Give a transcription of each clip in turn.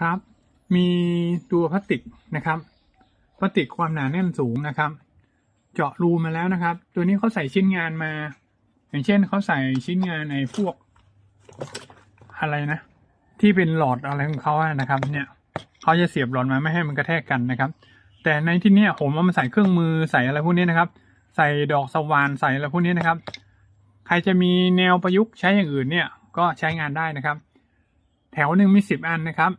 ครับ มีตัวพลาสติกนะครับพลาสติกความหนาแน่นสูงนะครับ เจาะรูมาแล้วนะครับ ตัวนี้เขาใส่ชิ้นงานมา อย่างเช่นเขาใส่ชิ้นงานในพวกอะไรนะ ที่เป็นหลอดอะไรของเขาอะนะครับ เนี่ยเขาจะเสียบหลอดมาไม่ให้มันกระแทกกันนะครับ แต่ในที่นี้ผมเอามาใส่เครื่องมือใส่อะไรพวกนี้นะครับ ใส่ดอกสว่านใส่อะไรพวกนี้นะครับ ใครจะมีแนวประยุกต์ใช้อย่างอื่นเนี่ยก็ใช้งานได้นะครับ แถวหนึ่งมีสิบอันนะครับ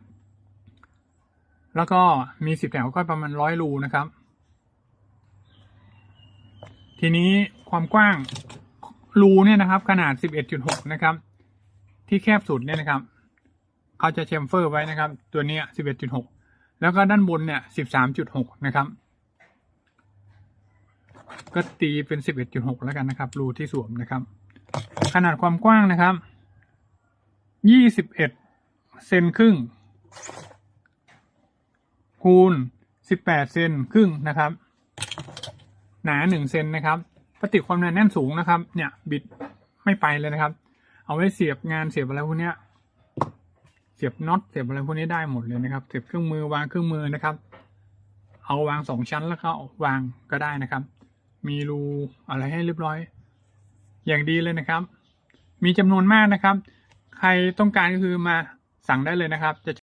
แล้วก็มีสิบแถวก็ประมาณร้อยรูนะครับ ทีนี้ความกว้างรูเนี่ยนะครับ ขนาดสิบเอ็ดจุดหกนะครับ ที่แคบสุดเนี่ยนะครับเขาจะเชมเฟอร์ไว้นะครับ ตัวเนี้ยสิบเอ็ดจุดหกแล้วก็ด้านบนเนี่ยสิบสามจุดหกนะครับ ก็ตีเป็นสิบเอ็ดจุดหกแล้วกันนะครับ รูที่สวมนะครับ ขนาดความกว้างนะครับยี่สิบเอ็ดเซนครึ่ง คูณสิบแปดเซนครึ่งนะครับ หนาหนึ่งเซนนะครับพลาสติความหนาแน่นสูงนะครับ เนี่ยบิดไม่ไปเลยนะครับ เอาไว้เสียบงานเสียบอะไรพวกเนี้ย เสียบน็อตเสียบอะไรพวกนี้ได้หมดเลยนะครับ เสียบเครื่องมือวางเครื่องมือนะครับ เอาวางสองชั้นแล้วก็วางก็ได้นะครับ มีรูอะไรให้เรียบร้อย อย่างดีเลยนะครับ มีจำนวนมากนะครับ ใครต้องการก็คือมาสั่งได้เลยนะครับจะ